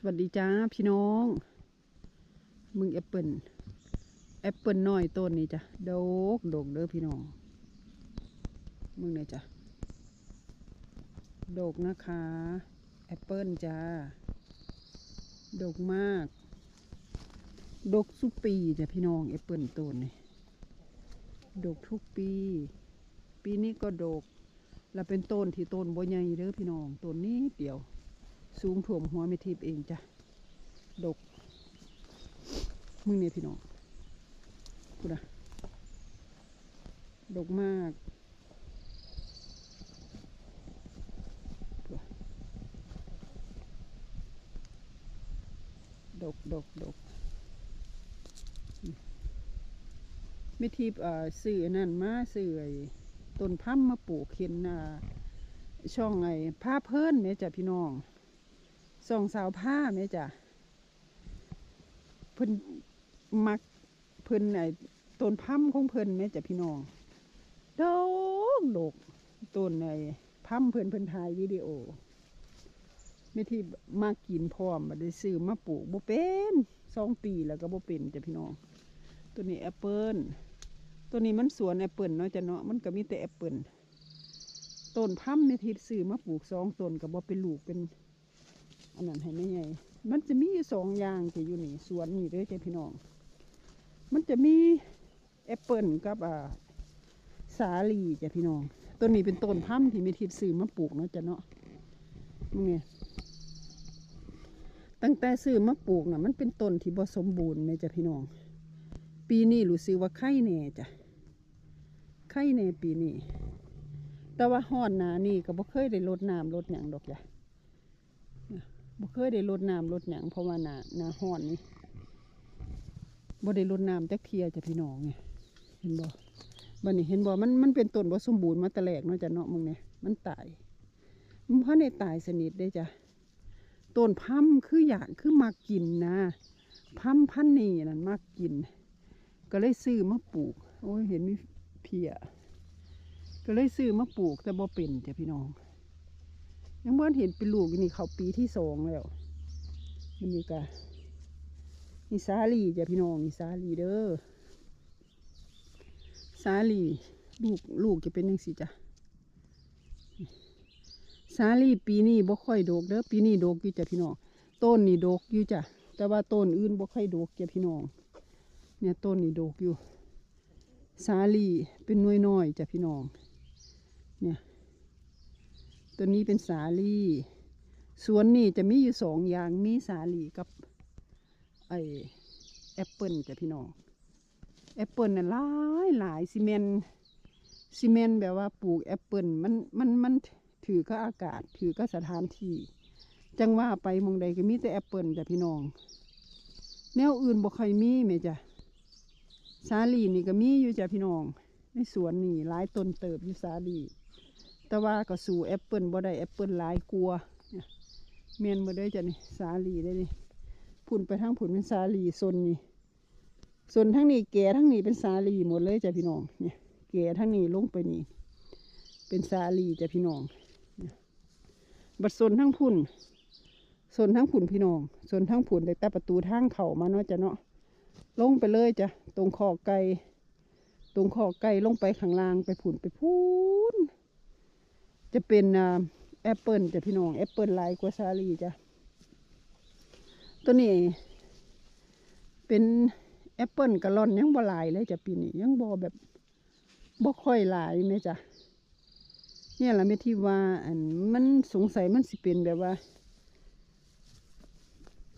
สวัสดีจ้าพี่น้อง มึงแอปเปิลแอปเปิลน้อยต้นนี้จ้ะโดกโดกเด้อพี่น้อง มึงเนี่ยจ้ะโดกนะคะแอปเปิลจ้าดกมากโดกสุกปีจ้ะพี่น้องแอปเปิลต้นนี่ดกทุกปี ปีนี้ก็ดก แล้วเป็นต้นที่ต้นบ่ใหญ่เด้อพี่น้องต้นนี้เดียว สูงถ่วมหัวไม่ทิพเองจ้ะ ดก มึงเนี่ยพี่น้องกูนะดกมากดกดกดกมไม่ทิพย์เอ่อซื้อนั่นมาซื้อต้นพัมมาปลูกเห็นอ่าช่องไอ้ผ้าเพิ่นเนี่ยจ้ะพี่น้อง ส่องสาวผ้าแม่จ้ะเพิ่นมักเพิ่นไอ้ต้นพัมของเพิ่นแม่จ้ะพี่น้องดอกดกต้นไอ้พัมเพิ่นเพิ่นถ่ายวิดีโอไม่ที่มากินพร้อมมาได้ซื้อมาปลูกบ่เป็นสองปีแล้วก็บ่เป็นจ้ะพี่น้องตัวนี้แอปเปิลตัวนี้มันสวนแอปเปิลเนาะจ้ะเนาะมันก็มีแต่แอปเปิลต้นพัมไม่ที่ซื้อมาปลูกสองต้นก็บ่เป็นลูกเป็น อันนั้นให้ไม่ใหญ่ มันจะมีสองอย่างที่อยู่นี่สวนนี่เด้อจ้ะพี่น้อง มันจะมีแอปเปิลกับอ่าสาลีจ้ะพี่น้อง ต้นนี้เป็นต้นพัมที่มีทิพย์ซื้อมาปลูกเนาะจ้ะเนาะมึงเนี่ยตั้งแต่ซื้อมาปลูกน่ะ มันเป็นต้นที่บ่สมบูรณ์แม่จ้ะพี่น้อง ปีนี้รู้สึกว่าไข่แน่จ้ะไข่แน่ปีนี้ แต่ว่าฮ้อนนานี่ก็บ่เคยได้รดน้ำรดหยังดอกจ้ะ บ่เคยได้รดน้ำรดหยังเพราะว่าหนาหนาห้อนนี่บ่ได้รดน้ำจักเทียจ้ะพี่น้องไงเห็นบ่บัดนี้เห็นบ่มันมันเป็นต้นบ่สมบูรณ์มาแต่แรกเนาะจ้ะเนาะมึงเนี่ยมันตายมันพอได้ตายสนิทได้จ้ะต้นพัมคืออยากคือมักกินนะพัมพันนี่นั่นมักกิน ก็เลยซื้อมาปลูก โอ้ยเห็นมีเพียก็เลยซื้อมาปลูกแต่บ่เป็นจ้ะพี่น้อง ยังเมื่อเห็นเป็นลูกนี่เขาปีที่สองแล้วมันนี่กะนี่สาลีจ้ะพี่น้องนี่สาลีเด้อสาลีลูกลูกจะเป็นยังสิจ้ะสาลีปีนี้บ่ค่อยดกเด้อปีนี้ดกอยู่จ้ะพี่น้องต้นนี่ดกอยู่จ้ะแต่ว่าต้นอื่นบ่ค่อยดกจ้ะพี่น้อง เนี่ยต้นนี่ดกอยู่ สาลีเป็นน้อยน้อยๆจ้ะพี่น้อง เนี่ย ตัวนี้เป็นสาลีสวนนี่จะมีอยู่สองอย่างมีสาลีกับไอแอปเปิลจ้ะพี่น้องแอปเปิลน่ะหลายหลายซีเมนซีเมนแบบว่าปลูกแอปเปิลมันมันมันถือก็อากาศถือก็สถานที่จังว่าไปมองใดก็มีแต่แอปเปิลจ้ะพี่น้อง แนวอื่นบ่ค่อยมีแม่จ้ะสาลีนี่ก็มีอยู่จ้ะพี่น้องในสวนนี่หลายต้นเติบอยู่สาลี แต่ว่าก็สู่แอปเปิลบ่ได้แอปเปิลหลายกลัวเมียนมาได้จ้ะนี่สาลีได้นี่ผุนไปทั้งผุนเป็นสาลีโซนนี่โซนทั้งนี้แก่ทั้งนี้เป็นสาลีหมดเลยจ้ะพี่น้องเนี่ยแก่ทั้งนี้ลงไปนี่เป็นสาลีจ้ะพี่น้องบัดซนทั้งพุ่นโซนทั้งผุนพี่น้องโซนทั้งผุนแต่แต่ประตูทางเข้ามาเนาะจ้ะเนาะลงไปเลยจ้ะตรงขอไก่ตรงขอไก่ลงไปข้างล่างไปผุนไปพูน จะเป็นแอปเปิลจ้ะพี่น้องแอปเปิลลายกว่าซาลีจ้ะตัวนี้ เป็นแอปเปิลกะลอนยังบ่ลายเลยจ้ะปีนี้ยังบ่แบบบ่ค่อยลายไหมจ้ะเนี่ยละไม่ที่ว่าอันมันสงสัยมันสิเป็นแบบว่า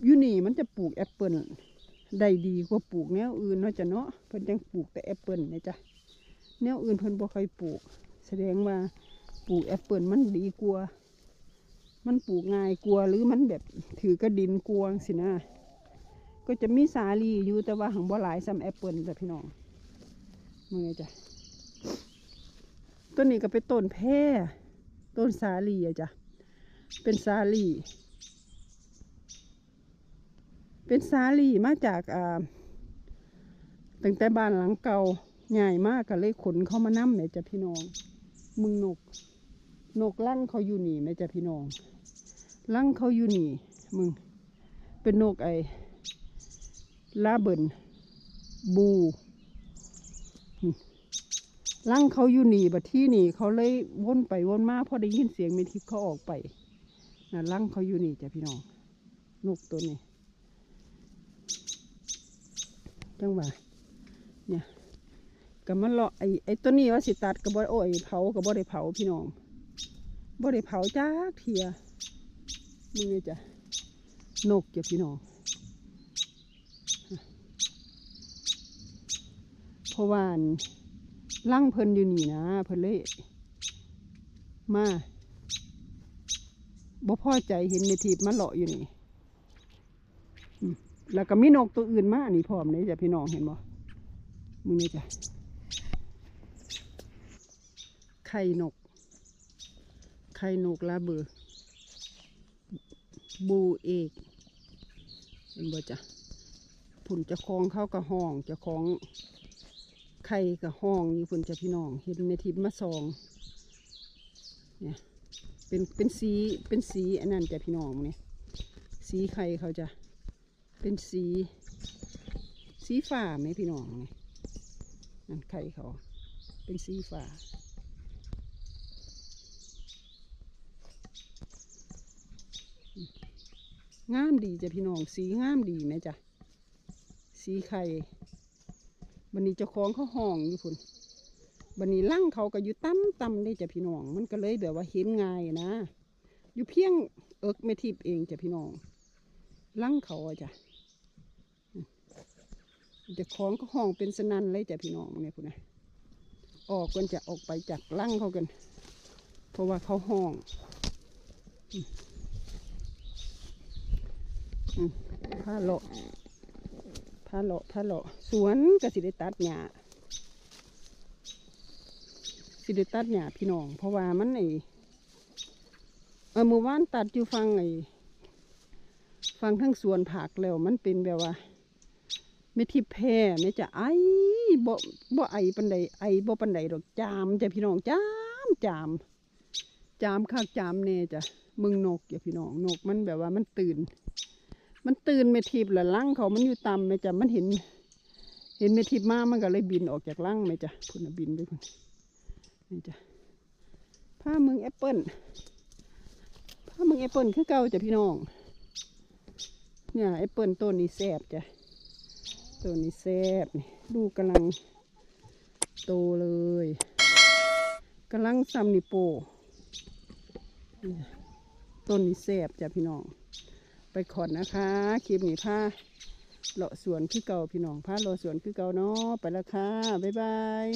อยู่นี่มันจะปลูกแอปเปิลได้ดีกว่าปลูกแนวอื่นเนาะจ้ะเนาะเพิ่นยังปลูกแต่แอปเปิลนี่ยจ้ะแนวอื่นเพิ่นบ่ค่อยปลูก แสดงว่า ปลูกแอปเปิลมันดีกว่ามันปลูกง่ายกว่าหรือมันแบบถือกระดินกวงสินะ ก็จะมีสาลีอยู่แต่ว่าหังบ่หลายซ้ำแอปเปิลจ้ะพี่น้องมึงไงจ้ะต้นนี้ก็เป็นต้นแพร่ต้นสาลีอะจ้ะ เป็นสาลี เป็นสาลีมาจากอ่าตั้งแต่บ้านหลังเก่าใหญ่มากก็เลยขนเข้ามานั่มเนี่ยจ้ะพี่น้อง มึงนก นกลั่งเขาอยู่นี่ไหมจ้ะพี่น้องลั่งเขาอยู่นี่มึง เป็นนกไอ้ลาเบินบูลั่งเขาอยู่นี่บัดที่นี่ เขาเลยวนไปวนมาพอได้ยินเสียงเมทิพเขาออกไปนะลั่งเขาอยู่นี่จ้ะพี่น้องนกตัวนี้จังหวะเนี่ยกับมันเลาะไอ้ไอ้ตัวนี้ว่าสิตัดกับบ่โอ้ยเผากับบ่ได้เผาพี่น้อง บ่ได้เผาจ้าเทียมึงนี่จ้ะนกเจ้ะพี่น้องเพราะว่านล่างเพิ่นอยู่นี่นะเพิ่นเลยมาบ่พอใจเห็นเมทีบมาเลาะอยู่นี่แล้วก็มีนกตัวอื่นมานี่พร้อมเลยจ้ะพี่น้องเห็นบ่มึงนี่จ้ะไข่นก ไข่นกลาเบือ บูเอกเห็นบ่จ้ะผุนจะคลองเข้ากับห้องจะคลองไข่กับห้องอยู่เพิ่นจะพี่น้องเห็นในทิพมาซองเนี่ยเป็นเป็นสีเป็นสีอันนั้นจะพี่น้องเนี่ยสีไข่เขาจะเป็นสี สีฟ้าไหมพี่น้องเนี่ยนั่นไข่เขาเป็นสีฟ้า งามดีจ้ะพี่น้องสีงามดีไหมจ้ะสีไข่บันนี้เจ้าของเขาห้องอยู่พุ่นบันนี้ลั่งเขาก็อยู่ตั้มตั้มได้จ้ะพี่น้อง มันก็เลยแบบว่าเห็นง่ายนะ อยู่เพียงเอิกไม่ทิพย์เองจ้ะพี่น้องลั่งเขาอะจ้ะเจ้าของเขาห้องเป็นสนันเลยจ้ะพี่น้องเนี่ยพุ่นะออกกันจะออกไปจากลั่งเขากัน เพราะว่าเขาห้องอ ผ้าเลาะพาเลาะพาเลาะสวนกสิได้ตัดหญ้าสิได้ตัดหญ้าพี่น้อง เพราะว่ามันไอเออเมื่อวานตัดอยู่ฟังไอฟังทั้งสวนผักแล้วมันเป็นแบบว่าไม่ทิพแพ้ไม่จะไอบ่บ่ไอปันใดไอบ่ปันใดดอกจามจ้ะพี่น้องจามจาม จามคักจามเน่จ้ะมึงนกอย่าพี่น้องนกมันแบบว่ามันตื่น มันตื่นเมทิพย์ละลังเขามันอยู่ต่ำไหมจ้ะมันเห็น เห็นเมทิพย์มามันก็เลยบินออกจากลังไหมจ้ะพุ่นน่ะบินไปพุ่นนี่จ้ะผ้ามึงแอปเปิลผ้ามึงแอปเปิลคือเก่าจ้ะพี่น้อง เนี่ยแอปเปิลต้นนี้แซบจ้ะต้นนี้แซบนี่ลูกกำลังโตเลยกำลังซ้ำนิโปนี่จ้ะต้นนี้แซบจ้ะพี่น้อง ไปขอนนะคะคลิปนี้ผ้าเลาะสวนคือเก่าพี่น้องผ้าเลาะสวนคือเก่าเนาะไปละค่ะบ๊ายบาย